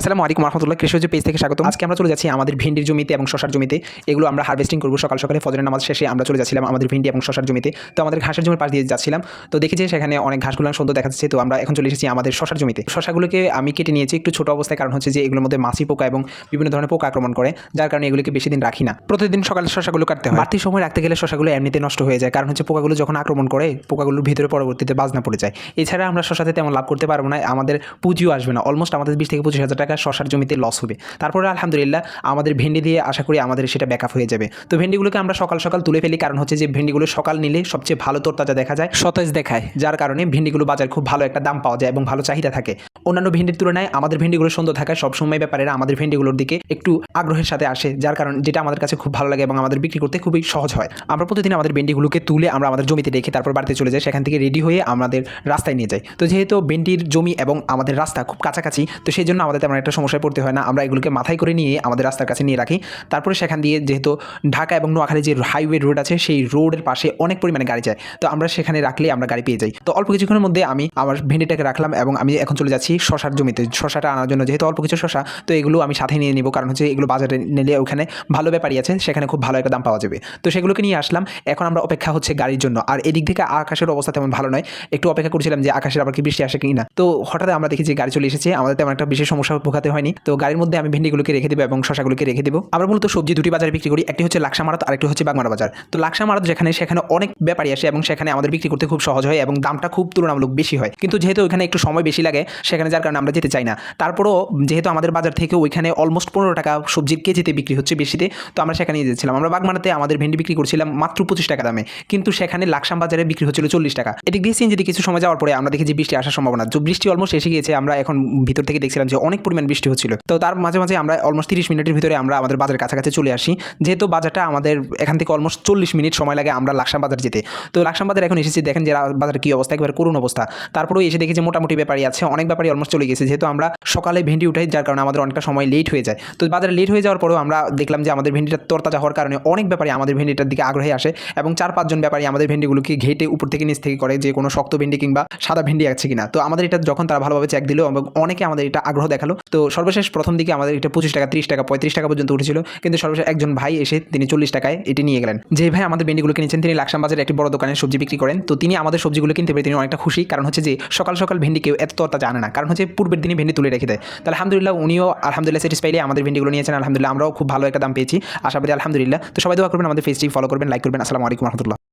আসসালামু আলাইকুম রহমতুল্লাহ কৃষি পেজ থেকে স্বাগত আজকে আমরা চলে যাচ্ছি আমাদের ভিন্ডির জমিতে এবং শশার জমিতে। এগুলো আমরা হার্ভেস্টিং করব। সকাল সকালে ফজরের নামাজ শেষে আমরা চলে যাচ্ছিলাম আমাদের ভিন্ডি এবং শশার জমিতে। তো আমাদের ঘাসের জমির পাশ দিয়ে যাচ্ছিলাম। তো দেখেছি সেখানে অনেক ঘাসগুলো সুন্দর দেখা যাচ্ছে তো আমরা এখন চলে এসেছি আমাদের শশার জমিতে। শশাগুলোকে আমি কেটে নিয়েছি একটু ছোট অবস্থায় কারণ হচ্ছে যে এগুলোর মধ্যে মাছি পোকা এবং বিভিন্ন ধরনের পোকা আক্রমণ করে যার কারণে এগুলোকে বেশি দিন রাখি না। প্রতিদিন সকালে শশাগুলো কাটতে হয়। বাড়তি সময় রাখতে গেলে শশাগুলো এমনিতে নষ্ট হয়ে যায়। কারণ হচ্ছে পোকাগুলো যখন আক্রমণ করে পোকাগুলোর ভিতরে পরবর্তীতে বাজনা পড়ে যায়। এছাড়া আমরা শশাতে তেমন লাভ করতে পারব না। আমাদের পুঁজিও আসবে না। অলমোস্ট আমাদের বিশ থেকে পঁচিশ হাজার টাকা শশার জমিতে লস হবে। তারপরে আলহামদুলিল্লাহ আমাদের ভেন্ডি দিয়ে আশা করি আমাদের সেটা ব্যাকআপ হয়ে যাবে। তো ভেন্ডিগুলোকে আমরা সকাল সকাল তুলে ফেলি কারণ হচ্ছে যে ভেন্ডিগুলো সকাল নিলে সবচেয়ে ভালো তরতাজা দেখা যায়। সতেজ দেখায়। যার কারণে ভেন্ডিগুলো বাজার খুব ভালো একটা দাম পাওয়া যায় এবং ভালো চাহিদা থাকে। অন্যান্য ভেন্ডির তুলনায় আমাদের ভেন্ডিগুলো সুন্দর থাকায় সবসময় ব্যাপারেরা আমাদের ভেন্ডিগুলোর দিকে একটু আগ্রহের সাথে আসে যার কারণ যেটা আমাদের কাছে খুব ভালো লাগে এবং আমাদের বিক্রি করতে খুবই সহজ হয়। আমরা প্রতিদিন আমাদের ভেন্ডিগুলোকে তুলে আমরা আমাদের জমিতে রেখে তারপর বাড়িতে চলে যাই সেখান থেকে রেডি হয়ে আমাদের রাস্তায় নিয়ে যাই। তো যেহেতু ভেন্ডির জমি এবং আমাদের রাস্তা খুব কাছাকাছি তো সেই জন্য আমাদের তেমন একটা সমস্যায় পড়তে হয় না। আমরা এগুলোকে মাথায় করে নিয়ে আমাদের রাস্তার কাছে নিয়ে রাখি। তারপরে সেখান দিয়ে যেহেতু ঢাকা এবং নোয়াখালী যে হাইওয়ে রোড আছে, সেই রোডের পাশে অনেক পরিমাণে গাড়ি যায়। তো আমরা সেখানে রাখলে আমরা গাড়ি পেয়ে যাই। তো অল্প কিছুক্ষণের মধ্যে আমি আমার ভেন্ডিটাকে রাখলাম এবং আমি এখন চলে যাচ্ছি শশার জমিতে। শশাটা আনার জন্য যেহেতু অল্প কিছু শশা, তো এগুলো আমি সাথে নিয়ে নিব। কারণ হচ্ছে এগুলো বাজারে নিলে ওখানে ভালো ব্যাপারই আছে, সেখানে খুব ভালো একটা দাম পাওয়া যাবে। তো সেগুলোকে নিয়ে আসলাম। এখন আমরা অপেক্ষা হচ্ছে গাড়ির জন্য। আর এদিক থেকে আকাশের অবস্থা তেমন ভালো নয়। একটু অপেক্ষা করছিলাম যে আকাশের আবার কি বৃষ্টি আসে কি না। তো হঠাৎ আমরা দেখি যে গাড়ি চলে এসেছে। আমাদের তেমন একটা বিশেষ সমস্যা ভোগাতে হয়নি। তো গাড়ির মধ্যে আমি ভেন্ডিগুলোকে রেখে দেবো এবং শশাগুলোকে রেখে দেবো। আমরা মূলত সবজি দুটি বাজারে বিক্রি করি। একটি হচ্ছে লাকসা মারাত আর একটি হচ্ছে বাগমারা বাজার। তো লাকসা মারাত যেখানে, সেখানে অনেক ব্যাপারী আসে এবং সেখানে আমাদের বিক্রি করতে খুব সহজ হয় এবং দামটা খুব তুলনামূলক বেশি হয়। কিন্তু যেহেতু ওইখানে একটু সময় বেশি লাগে, সেখানে যার কারণে আমরা যেতে চাই না। তারপরও যেহেতু আমাদের বাজার থেকে ওইখানে অলমোস্ট পনেরো টাকা সবজির কেজিতে বিক্রি হচ্ছে বেশিতে, তো আমরা সেখানে যেছিলাম আমরা বাগমারাতে আমাদের ভেন্ডি বিক্রি করছিলাম মাত্র পঁচিশ টাকা দামে। কিন্তু সেখানে লাকসাম বাজারে বিক্রি হচ্ছিল চল্লিশ টাকা। এদিক দিয়ে সিএনজিতে কিছু সময় যাওয়ার পরে আমরা দেখি যে বৃষ্টি আসার সম্ভাবনা। তো বৃষ্টি অলমোস্ট এসে গিয়েছে। আমরা এখন ভিতর থেকে দেখছিলাম যে অনেক পরিমাণ বৃষ্টি হচ্ছিল। তো তার মাঝে মাঝে আমরা অলমোস্ট তিরিশ মিনিটের ভিতরে আমরা আমাদের বাজারের কাছাকাছি চলে আসি। যেহেতু বাজারটা আমাদের এখান থেকে অলমোস্ট চল্লিশ মিনিট সময় লাগে আমরা লাকসাম বাজার যেতে। তো লাকসাম বাজার এখন এসেছি, দেখেন যে বাজার কী অবস্থা, একেবারে করুন অবস্থা। তারপরেও এসে দেখি যে মোটামুটি ব্যাপারই আছে, অনেক ব্যাপারই অলমোস্ট চলে গেছে। যেহেতু আমরা সকালে ভেন্ডি উঠাই, যার কারণে আমাদের অনেকটা সময় লেট হয়ে যায়। তো বাজারে লেট হয়ে যাওয়ার পরেও আমরা দেখলাম যে আমাদের ভেন্ডিটা তরতাজা হওয়ার কারণে অনেক ব্যাপারই আমাদের ভেন্ডিটার দিকে আগ্রহে আসে এবং চার পাঁচজন ব্যাপারী আমাদের ভেন্ডিগুলোকে ঘেটে উপর থেকে নিচ থেকে করে যে কোনো শক্ত ভেন্ডি কিংবা সাদা ভেন্ডি আছে কিনা। তো আমাদের এটা যখন তারা ভালোভাবে চেক দিল এবং অনেকে আমাদের এটা আগ্রহ দেখাল তো সর্বশেষ প্রথম দিকে আমাদের এটা পঁচিশ টাকা, ত্রিশ টাকা, পঁয়ত্রিশ টাকা পর্যন্ত উঠেছিল। কিন্তু সর্বশেষ একজন ভাই এসে তিনি চল্লিশ টাকায় এটি নিয়ে গেলেন। যে ভাই আমাদের ভেন্ডিগুলো কিনেছেন, তিনি লাকসাম বাজারে একটি বড় দোকানে সবজি বিক্রি করেন। তো তিনি আমাদের সবজিগুলো কিনতে পেরে তিনি অনেকটা খুশি। কারণ হচ্ছে যে, সকাল সকাল ভেন্ডি কেউ এত তরতা জানে না। কারণ হচ্ছে পূর্বের দিনে ভেন্ডি তুলে রেখে দেয়। তাহলে আলহামদুলিল্লাহ উনিও আলহামদুলিল্লাহ স্যাটিসফাইলে আমাদের ভেন্ডিগুলো নিয়েছেন। আলহামদুলিল্লাহ আমরাও খুব ভালো একটা দাম পেয়েছি। আশাবাদী আলহামদুলিল্লাহ। তো সবাই দোয়া করবেন, আমাদের ফেসটি ফলো করবেন লাইক করবেন। আসসালামু আলাইকুম রহমতুল্লাহ।